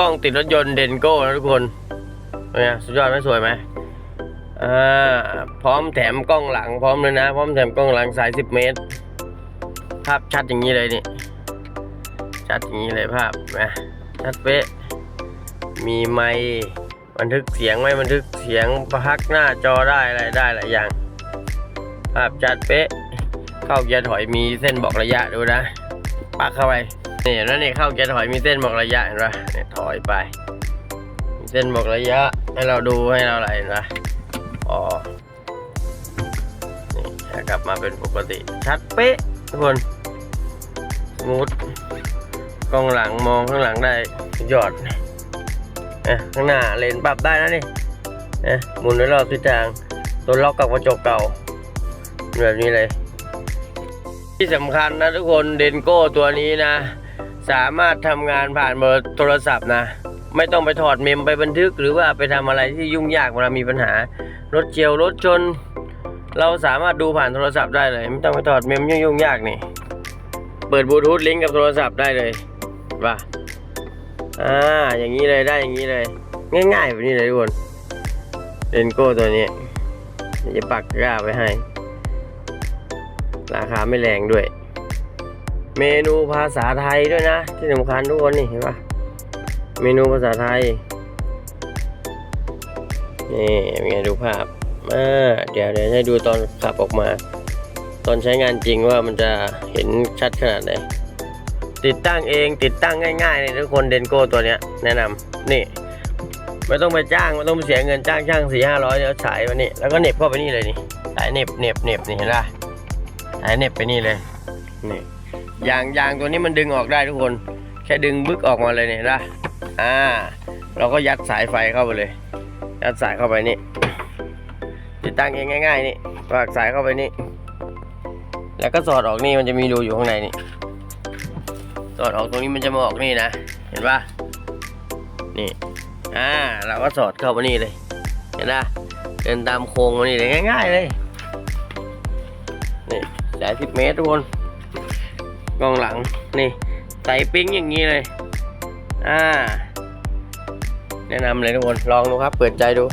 กล้องติดรถยนต์เดนโก้นะทุกคนเป็นไงสุดยอดไหมสวยไหมอ่าพร้อมแถมกล้องหลังพร้อมเลยนะ พร้อมแถมกล้องหลังสาย10เมตร ภาพชัดอย่างนี้เลยนี่ชัดอย่างนี้เลยภาพนะชัดเป๊ะมีไมค์บันทึกเสียงไหมบันทึกเสียงประพักหน้าจอได้อะไรได้หลายอย่าง ภาพชัดเป๊ะ เข้าเกียร์ถอยมีเส้นบอกระยะดูนะ ปักเข้าไปนี่เห็นไหมนี่เข้าเกียร์ถอยมีเส้นบอกระยะเห็นปะเนี่ยถอยไป มีเส้นบอกระยะให้เราดูให้เราอะไรเห็นปะอ๋อนี่กลับมาเป็นปกติ ชัดเป๊ะทุกคนสมูทกล้องหลังมองข้างหลังได้ยอดเอ๊ะข้างหน้าเลนปรับได้นะนี่เอ๊ะหมุนด้วยรอบทิศทางตัวล็อกกับกระจกเก่าแบบนี้เลย ที่สำคัญนะทุกคนเดนโก้ตัวนี้นะ สามารถทำงานผ่านเบอร์โทรศัพท์นะ ไม่ต้องไปถอดเมมไปบันทึก หรือว่าไปทำอะไรที่ยุ่งยากเวลามีปัญหารถเฉียวรถชน เราสามารถดูผ่านโทรศัพท์ได้เลย ไม่ต้องไปถอดเมมยุ่งยากนี่เปิดบลูทูธลิงก์กับโทรศัพท์ได้เลยว่าอ่าอย่างนี้เลยได้อย่างนี้เลย ง่ายๆแบบนี้เลยทุกคนเดนโก้ตัวนี้จะปักกร้าไว้ให้ ราคาไม่แรงด้วย เมนูภาษาไทยด้วยนะ ที่สำคัญทุกคนนี่เห็นปะเมนูภาษาไทย นี่เป็นไงดูภาพอ่าเดี๋ยวเดี๋ยวให้ดูตอนขับออกมา ตอนใช้งานจริงว่ามันจะเห็นชัดขนาดไหนติดตั้งเองติดตั้งง่ายๆเลยทุกคนเดนโก้ตัวเนี้ยแนะนำนี่ไม่ต้องไปจ้างไม่ต้องไปเสียเงินจ้างช่างสี่ห้าร้อยเดี๋ยวฉายมานี่แล้วก็เน็บเข้าไปนี่เลยนี่สายเน็บเน็บเน็บนี่เห็นปะสายเน็บไปนี่เลย นี่ยางยางตัวนี้มันดึงออกได้ทุกคน แค่ดึงบึกออกมาเลยเนี่ยนะอ่า เราก็ยัดสายไฟเข้าไปเลย ยัดสายเข้าไปนี่ ติดตั้งเองง่าย ๆ นี่วากสายเข้าไปนี่ แล้วก็สอดออกนี่มันจะมีรูอยู่ข้างในนี่ สอดออกตรงนี้มันจะมาออกนี่นะ เห็นปะนี่ อ่า เราก็สอดเข้ามานี่เลย เห็นปะเดินตามโค้งมานี่เลยง่าย ๆ เลย นี่ สายสิบเมตรทุกคนกล้องหลังนี่ใส่ปิ้งอย่างนี้เลย อ่า แนะนำเลยทุกคนลองดูครับ เปิดใจดู